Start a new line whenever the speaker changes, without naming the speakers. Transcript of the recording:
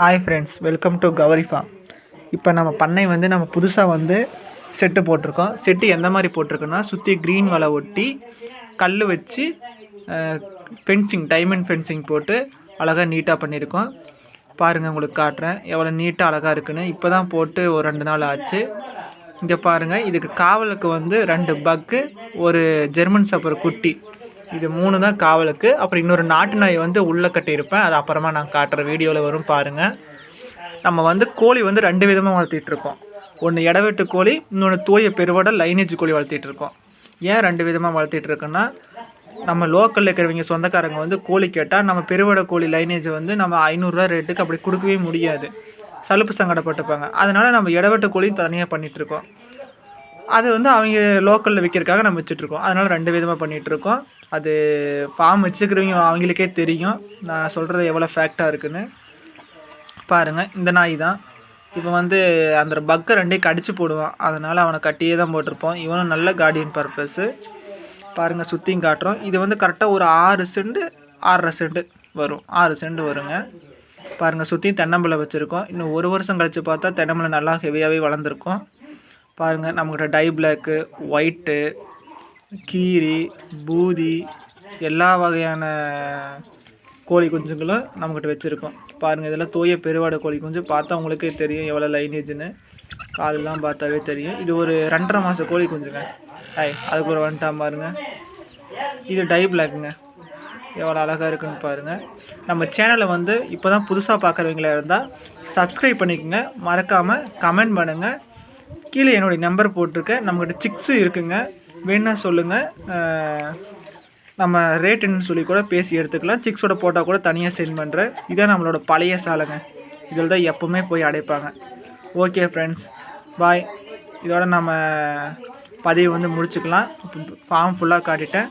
Hi friends welcome to Gauri farm இப்போ நம்ம பண்ணை வந்து நம்ம புதுசாக வந்து செட்டு போட்டிருக்கோம். செட்டு எந்த மாதிரி போட்டிருக்கோன்னா சுற்றி க்ரீன் வலை ஒட்டி கல் வச்சு ஃபென்சிங் டைமண்ட் ஃபென்சிங் போட்டு அழகாக நீட்டாக பண்ணியிருக்கோம். பாருங்கள் உங்களுக்கு காட்டுறேன். எவ்வளோ நீட்டாக அழகாக இருக்குன்னு. இப்போ தான் போட்டு ஒரு ரெண்டு நாள் ஆச்சு. இங்கே பாருங்கள் இதுக்கு காவலுக்கு வந்து ரெண்டு பக்கு ஒரு ஜெர்மன் சப்பர் குட்டி. இது மூணு தான் காவலுக்கு. அப்புறம் இன்னொரு நாட்டு நாய் வந்து உள்ளே கட்டியிருப்பேன் அது அப்புறமா நான் காட்டுற வீடியோவில் வரும் பாருங்கள் நம்ம வந்து கோழி வந்து ரெண்டு விதமாக வளர்த்திட்டு இருக்கோம். ஒன்று இடவெட்டு கோழி இன்னொன்று தூய பெருவடை லைனேஜ் கோழி வளர்த்திட்டு இருக்கோம். ஏன் ரெண்டு விதமாக வளர்த்திட்டு இருக்கோன்னா நம்ம லோக்கலில் இருக்கிறவங்க சொந்தக்காரங்க வந்து கோழி கேட்டால் நம்ம பெருவடை கோழி லைனேஜ் வந்து நம்ம ஐநூறுரூவா ரேட்டுக்கு அப்படி கொடுக்கவே முடியாது. சலுப்பு சங்கடப்பட்டுப்பாங்க. அதனால் நம்ம இடவெட்டு கோழியும் தனியாக பண்ணிகிட்டு இருக்கோம். அது வந்து அவங்க லோக்கலில் விற்கிறதுக்காக நம்ம வச்சுட்ருக்கோம் அதனால் ரெண்டு விதமாக பண்ணிகிட்ருக்கோம் அது ஃபார்ம் வச்சுக்கிறவங்க அவங்களுக்கே தெரியும். நான் சொல்கிறது எவ்வளோ ஃபேக்டாக இருக்குன்னு. பாருங்கள் இந்த நாய் தான். இப்போ வந்து அந்த பக்கை ரெண்டையும் கடிச்சு போடுவான். அதனால் அவனை கட்டியே தான் போட்டிருப்போம் இவனும் நல்ல கார்டியன் பர்பஸ்ஸு பாருங்கள் சுற்றியும் காட்டுறோம். இது வந்து கரெக்டாக ஒரு ஆறு செண்டு ஆறரை செண்டு வரும். ஆறு செண்டு வருங்க. பாருங்கள் சுற்றியும் தென்னம்பிள்ளை வச்சுருக்கோம். இன்னும் ஒரு வருஷம் கழித்து பார்த்தா தென்னம்பிள்ளை நல்லா ஹெவியாகவே வளர்ந்துருக்கும். பாருங்கள் நம்மக்கிட்ட டை பிளாக்கு ஒயிட்டு கீரி பூதி எல்லா வகையான கோழி குஞ்சுங்களும் நம்மக்கிட்ட வச்சுருக்கோம். பாருங்கள் இதெல்லாம் தூய பெருவாடை கோழி குஞ்சு. பார்த்தா உங்களுக்கே தெரியும் எவ்வளோ லைனேஜ்னு காலெல்லாம் பார்த்தாவே தெரியும். இது ஒரு ரெண்டரை மாத கோழி குஞ்சுங்க. ஹாய் அதுக்கு ஒரு வந்துட்டா பாருங்க. இது டை பிளாக்குங்க எவ்வளோ அழகாக இருக்குன்னு பாருங்கள் நம்ம சேனலை வந்து இப்போ தான் புதுசாக பார்க்குறவங்களா இருந்தால் சப்ஸ்கிரைப் பண்ணிக்கோங்க. மறக்காமல் கமெண்ட் பண்ணுங்கள் கீழே என்னுடைய நம்பர் போட்டிருக்கேன். நம்மக்கிட்ட சிக்ஸும் இருக்குங்க. வேணா சொல்லுங்கள் நம்ம ரேட்டுன்னு சொல்லி கூட பேசி எடுத்துக்கலாம். சிக்ஸோட போட்டால் கூட தனியாக சென்ட் பண்ணுறேன் இதான் நம்மளோட பழைய சாலைங்க. இதில் தான் எப்போவுமே போய் அடைப்பாங்க. ஓகே ஃப்ரெண்ட்ஸ் பாய் இதோட நம்ம பதிவு வந்து முடிச்சுக்கலாம். ஃபார்ம் ஃபுல்லாக காட்டிட்டேன்.